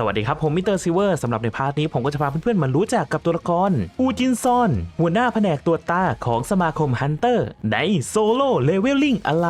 สวัสดีครับ ผมมิสเตอร์ซิเวอร์สำหรับในพาร์ทนี้ผมก็จะพาเพื่อนๆมารู้จักกับตัวละครอูจินซอน หัวหน้าแผนกตัวตาของสมาคมฮันเตอร์ในโซโล่เลเวลลิ่งอะไร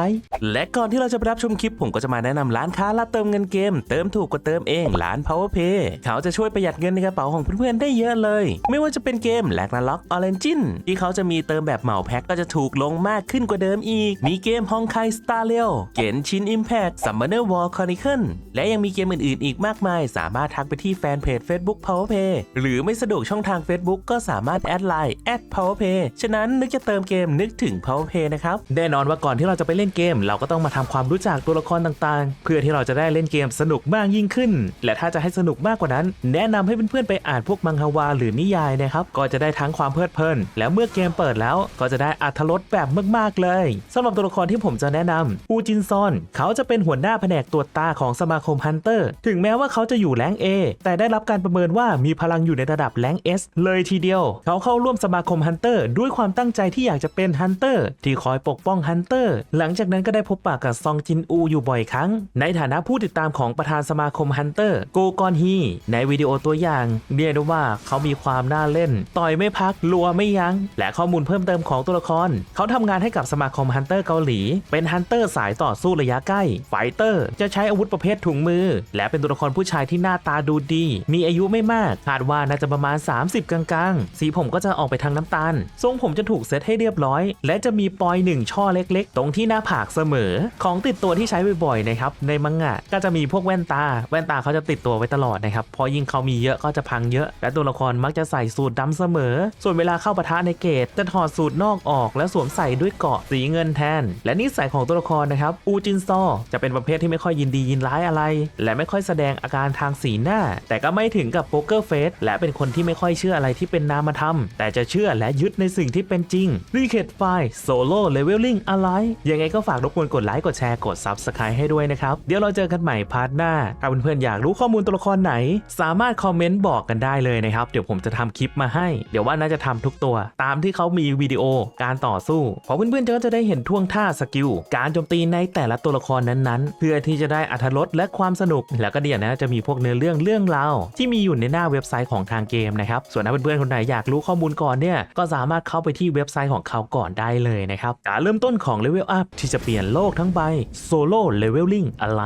และก่อนที่เราจะไปรับชมคลิป ผมก็จะมาแนะนำร้านค้ารับเติมเงินเกม เติมถูกกว่าเติมเองร้าน PowerPay เขาจะช่วยประหยัดเงินในกระเป๋าของเพื่อนๆได้เยอะเลย ไม่ว่าจะเป็นเกมแลกนาล็อกออเรนจินที่เขาจะมีเติมแบบเหมาแพ็คก็จะถูกลงมากขึ้นกว่าเดิมอีก มีเกมฮองไคสตาร์เลียวเกนชินอิมแพคซัมเมอร์วอลคอนิเคิลและยังมีเกมอื่นๆ อีกมากมายสามารถทักไปที่แฟนเพจ Facebook PowerPay หรือไม่สะดวกช่องทาง Facebook ก็สามารถแอดไลน์ @PowerPay ฉะนั้นนึกจะเติมเกมนึกถึง PowerPay นะครับแน่นอนว่าก่อนที่เราจะไปเล่นเกม เราก็ต้องมาทำความรู้จักตัวละครต่างๆ เพื่อที่เราจะได้เล่นเกมสนุกมากยิ่งขึ้น และถ้าจะให้สนุกมากกว่านั้น แนะนำให้เพื่อนๆไปอ่านพวกมังฮวาหรือนิยายนะครับก็จะได้ทั้งความเพลิดเพลิน แล้วเมื่อเกมเปิดแล้วก็จะได้อัธรสแบบมากๆเลยสำหรับตัวละครที่ผมจะแนะนำอูจินซอน เขาจะเป็นหัวหน้าแผนกตรวจตาของสมาคมฮันเตอร์ ถึงแม้ว่าเขาจะอยู่แรง A แต่ได้รับการประเมินว่ามีพลังอยู่ในระดับแรง S เลยทีเดียว เขาเข้าร่วมสมาคมฮันเตอร์ด้วยความตั้งใจที่อยากจะเป็นฮันเตอร์ที่คอยปกป้องฮันเตอร์หลังจากนั้นก็ได้พบปะกับซองจินอูอยู่บ่อยครั้ง ในฐานะผู้ติดตามของประธานสมาคมฮันเตอร์โกกอนฮีในวิดีโอตัวอย่างเรียกได้ว่าเขามีความน่าเล่น ต่อยไม่พักลัวไม่ยัง้ง และข้อมูลเพิ่มเติมของตัวละคร เขาทำงานให้กับสมาคมฮันเตอร์เกาหลี เป็นฮันเตอร์สายต่อสู้ระยะใกล้ไฟเตอร์จะใช้อาวุธประเภทถุงมือ และเป็นตัวละครผู้ชายที่หน้าตาดูดี มีอายุไม่มากคาดว่าน่าจะประมาณ 30 กลางๆ สีผมก็จะออกไปทางน้ำตาล ทรงผมจะถูกเซตให้เรียบร้อย และจะมีปลอยหนึ่งช่อเล็กๆ ตรงที่หน้าผากเสมอ ของติดตัวที่ใช้บ่อยๆนะครับในมังงะก็จะมีพวกแว่นตา แว่นตาเขาจะติดตัวไว้ตลอดนะครับเพอยิ่งเขามีเยอะก็จะพังเยอะ และตัวละครมักจะใส่สูทดำเสมอ ส่วนเวลาเข้าปะทะในเกตจะถอดสูทนอกออก แล้วสวมใส่ด้วยเกาะสีเงินแทน และนิสัยของตัวละครนะครับอูจินซอจะเป็นประเภทที่ไม่ค่อยยินดียินร้ายอะไร และไม่ค่อยแสดงอาการทางสีหน้า แต่ก็ไม่ถึงกับโป๊กเกอร์เฟสและเป็นคนที่ไม่ค่อยเชื่ออะไรที่เป็นนามธรรม แต่จะเชื่อและยึดในสิ่งที่เป็นจริงรีเคทไฟโซโล่เลเวลลิ่งอะไรยังไงก็ฝากรบกวนกดไลค์กดแชร์กด Subscribe ให้ด้วยนะครับ เดี๋ยวเราเจอกันใหม่พาร์ทหน้าถ้าเพื่อนๆอยากรู้ข้อมูลตัวละครไหน สามารถคอมเมนต์บอกกันได้เลยนะครับ เดี๋ยวผมจะทำคลิปมาให้ เดี๋ยวว่าน่าจะทำทุกตัว ตามที่เขามีวิดีโอการต่อสู้เพราะเพื่อนๆก็จะได้เห็นท่วงท่าสกิลการโจมตีในแต่ละตัวละครนั้นๆ เพื่อที่จะได้อัธรสและความสนุกแล้วก็เดี๋ยวนะจะมีพวกเนื้อเรื่องเรื่องราวที่มีอยู่ในหน้าเว็บไซต์ของทางเกมนะครับ ส่วนถ้าเพื่อนๆคนไหนอยากรู้ข้อมูลก่อนเนี่ย ก็สามารถเข้าไปที่เว็บไซต์ของเขาก่อนได้เลยนะครับ การเริ่มต้นของเลเวลอัพที่จะเปลี่ยนโลกทั้งใบโซโล่เลเวลลิ่งอะไร